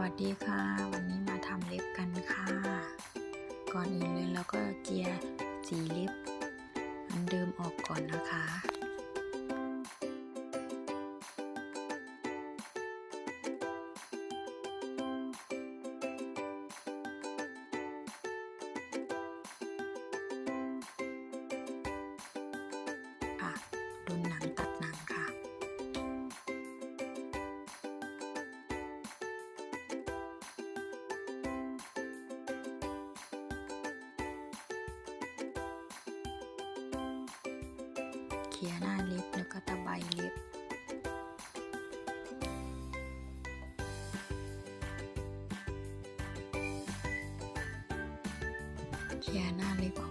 วัสดีค่ะ วันนี้มาทำเล็บกันค่ะ ก่อนอื่นเลยเราก็เจียสีเล็บอันเดิมออกก่อนนะคะ ลียหน้าเล็บแล้วก็ตะไบเล็บเคลียหน้าเล็บ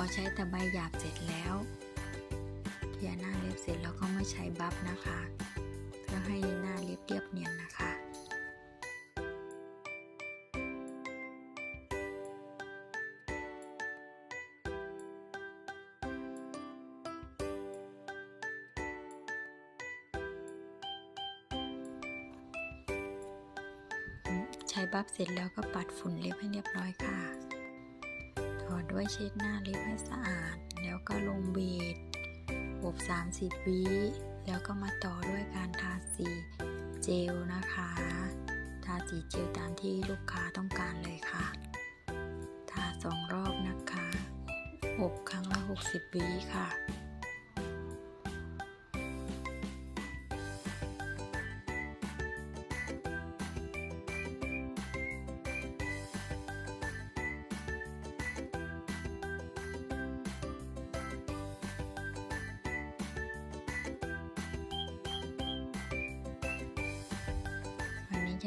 อใช้ตะไบหยาบเสร็จแล้วเคลียร์หน้าเล็บเสร็จแล้วก็ไม่ใช้บัฟนะคะ เพื่อให้หน้าเล็บเรียบเนียนนะคะใช้บัฟเสร็จแล้วก็ปัดฝุ่นเล็บให้เรียบร้อยค่ะ ด้วยเช็ดหน้าเล็บให้สะอาด แล้วก็ลงเบดอบ30 วิแล้วก็มาต่อด้วยการทาสีเจลนะคะ ทาสีเจลตามที่ลูกค้าต้องการเลยค่ะ ทาสองรอบนะคะอบครั้งละ 60 วิค่ะ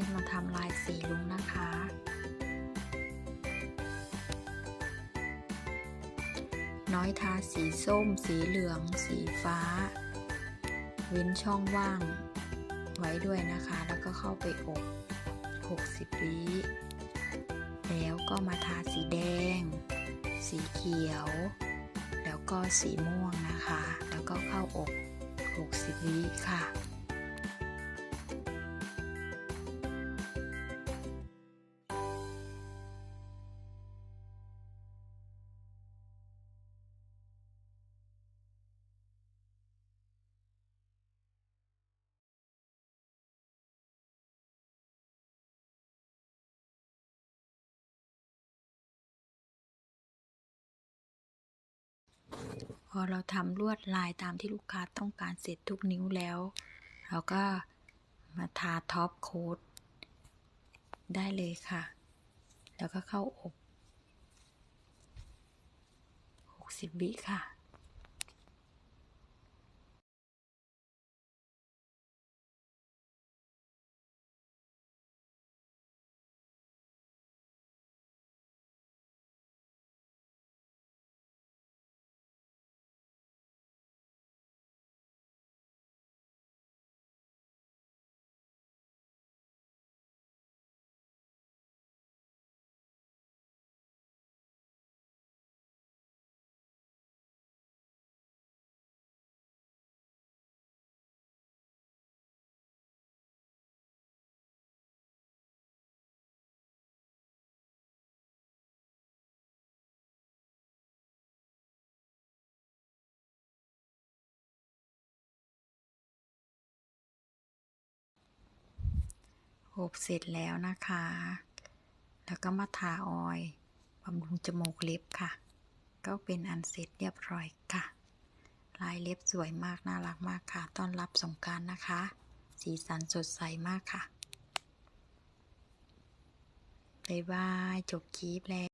นมาทำลายสีลุงนะคะน้อยทาสีส้ม สีเหลือง สีฟ้า เว้นช่องว่าง ไว้ด้วยนะคะ แล้วก็เข้าไปอบ 60 วิ แล้วก็มาทาสีแดง สีเขียว แล้วก็สีม่วงนะคะ แล้วก็เข้าอบ 60 วิค่ะ พอเราทำลวดลายตามที่ลูกค้าต้องการเสร็จทุกนิ้วแล้ว เราก็มาทาท็อปโค้ดได้เลยค่ะ แล้วก็เข้าอบ 60 วิค่ะ อบเสร็จแล้วนะคะ แล้วก็มาทาออยบำรุงจมูกเล็บค่ะ ก็เป็นอันเสร็จเรียบร้อยค่ะ ลายเล็บสวยมากน่ารักมากค่ะ ต้อนรับสงการนะคะ สีสันสดใสมากค่ะบ๊ายบายจบคลิปแล้ว